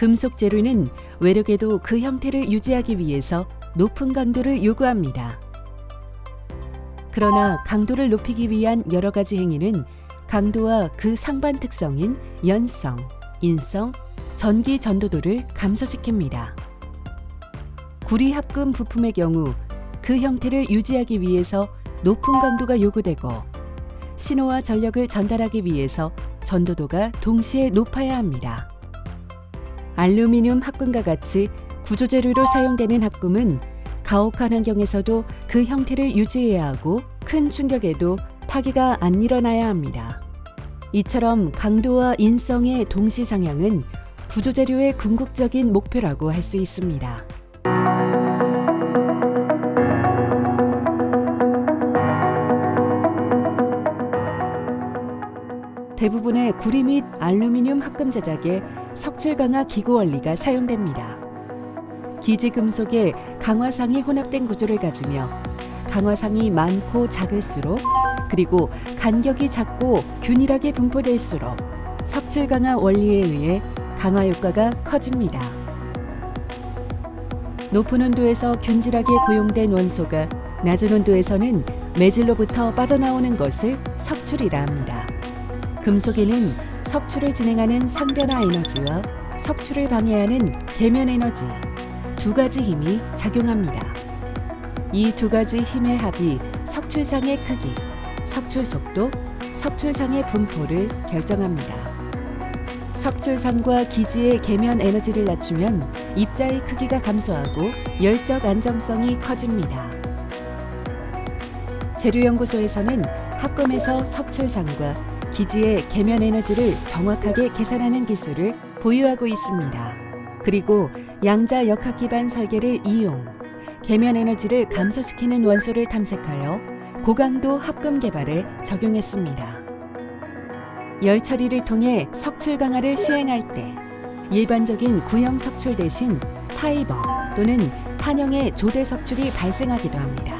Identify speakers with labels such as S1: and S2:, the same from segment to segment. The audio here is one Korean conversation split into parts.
S1: 금속 재료는 외력에도 그 형태를 유지하기 위해서 높은 강도를 요구합니다. 그러나 강도를 높이기 위한 여러 가지 행위는 강도와 그 상반 특성인 연성, 인성, 전기 전도도를 감소시킵니다. 구리 합금 부품의 경우 그 형태를 유지하기 위해서 높은 강도가 요구되고 신호와 전력을 전달하기 위해서 전도도가 동시에 높아야 합니다. 알루미늄 합금과 같이 구조재료로 사용되는 합금은 가혹한 환경에서도 그 형태를 유지해야 하고 큰 충격에도 파기가 안 일어나야 합니다. 이처럼 강도와 인성의 동시 상향은 구조재료의 궁극적인 목표라고 할 수 있습니다. 대부분의 구리 및 알루미늄 합금 제작에 석출 강화 기구 원리가 사용됩니다. 기지 금속의 강화상이 혼합된 구조를 가지며 강화상이 많고 작을수록 그리고 간격이 작고 균일하게 분포될수록 석출 강화 원리에 의해 강화 효과가 커집니다. 높은 온도에서 균질하게 고용된 원소가 낮은 온도에서는 매질로부터 빠져나오는 것을 석출이라 합니다. 금속에는 석출을 진행하는 상변화 에너지와 석출을 방해하는 계면 에너지 두 가지 힘이 작용합니다. 이 두 가지 힘의 합이 석출상의 크기, 석출 속도, 석출상의 분포를 결정합니다. 석출상과 기지의 계면 에너지를 낮추면 입자의 크기가 감소하고 열적 안정성이 커집니다. 재료연구소에서는 합금에서 석출상과 기지의 계면 에너지를 정확하게 계산하는 기술을 보유하고 있습니다. 그리고 양자 역학 기반 설계를 이용 계면 에너지를 감소시키는 원소를 탐색하여 고강도 합금 개발에 적용했습니다. 열 처리를 통해 석출 강화를 시행할 때 일반적인 구형 석출 대신 파이버 또는 탄형의 조대 석출이 발생하기도 합니다.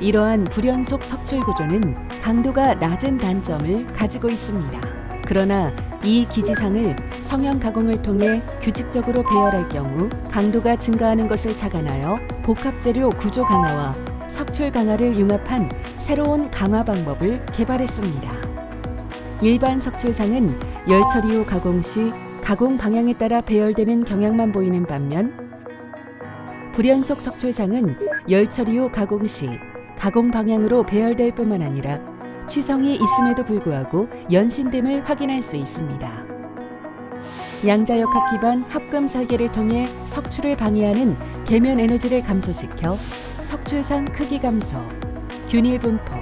S1: 이러한 불연속 석출 구조는 강도가 낮은 단점을 가지고 있습니다. 그러나 이 기지상을 성형 가공을 통해 규칙적으로 배열할 경우 강도가 증가하는 것을 착안하여 복합 재료 구조 강화와 석출 강화를 융합한 새로운 강화 방법을 개발했습니다. 일반 석출상은 열 처리 후 가공 시 가공 방향에 따라 배열되는 경향만 보이는 반면 불연속 석출상은 열 처리 후 가공 시 가공 방향으로 배열될 뿐만 아니라 취성이 있음에도 불구하고 연신됨을 확인할 수 있습니다. 양자역학 기반 합금 설계를 통해 석출을 방해하는 계면 에너지를 감소시켜 석출상 크기 감소, 균일 분포,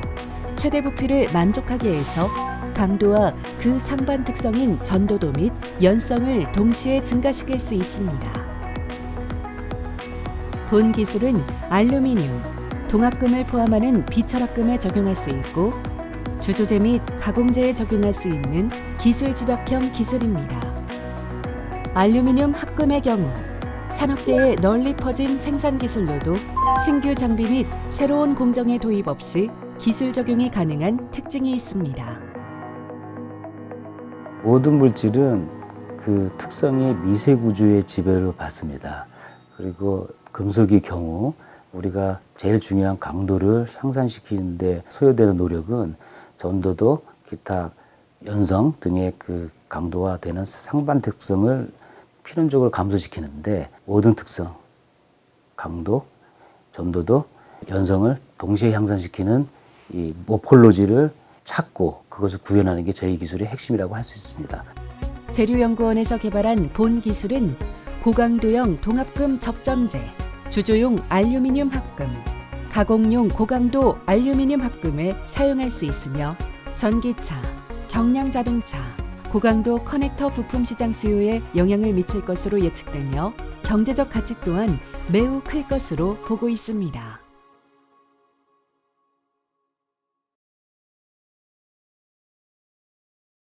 S1: 최대 부피를 만족하게 해서 강도와 그 상반 특성인 전도도 및 연성을 동시에 증가시킬 수 있습니다. 본 기술은 알루미늄, 동합금을 포함하는 비철합금에 적용할 수 있고 주조제 및 가공제에 적용할 수 있는 기술 집약형 기술입니다. 알루미늄 합금의 경우 산업계에 널리 퍼진 생산 기술로도 신규 장비 및 새로운 공정의 도입 없이 기술 적용이 가능한 특징이 있습니다.
S2: 모든 물질은 그 특성의 미세 구조의 지배를 받습니다. 그리고 금속의 경우 우리가 제일 중요한 강도를 향상시키는데 소요되는 노력은 전도도 기타 연성 등의 그 강도와 되는 상반 특성을 필연적으로 감소시키는데 모든 특성, 강도, 전도도, 연성을 동시에 향상시키는 이 모폴로지를 찾고 그것을 구현하는 게 저희 기술의 핵심이라고 할 수 있습니다.
S1: 재료연구원에서 개발한 본 기술은 고강도형 동합금 접점제, 주조용 알루미늄 합금, 가공용 고강도 알루미늄 합금에 사용할 수 있으며 전기차, 경량 자동차, 고강도 커넥터 부품 시장 수요에 영향을 미칠 것으로 예측되며 경제적 가치 또한 매우 클 것으로 보고 있습니다.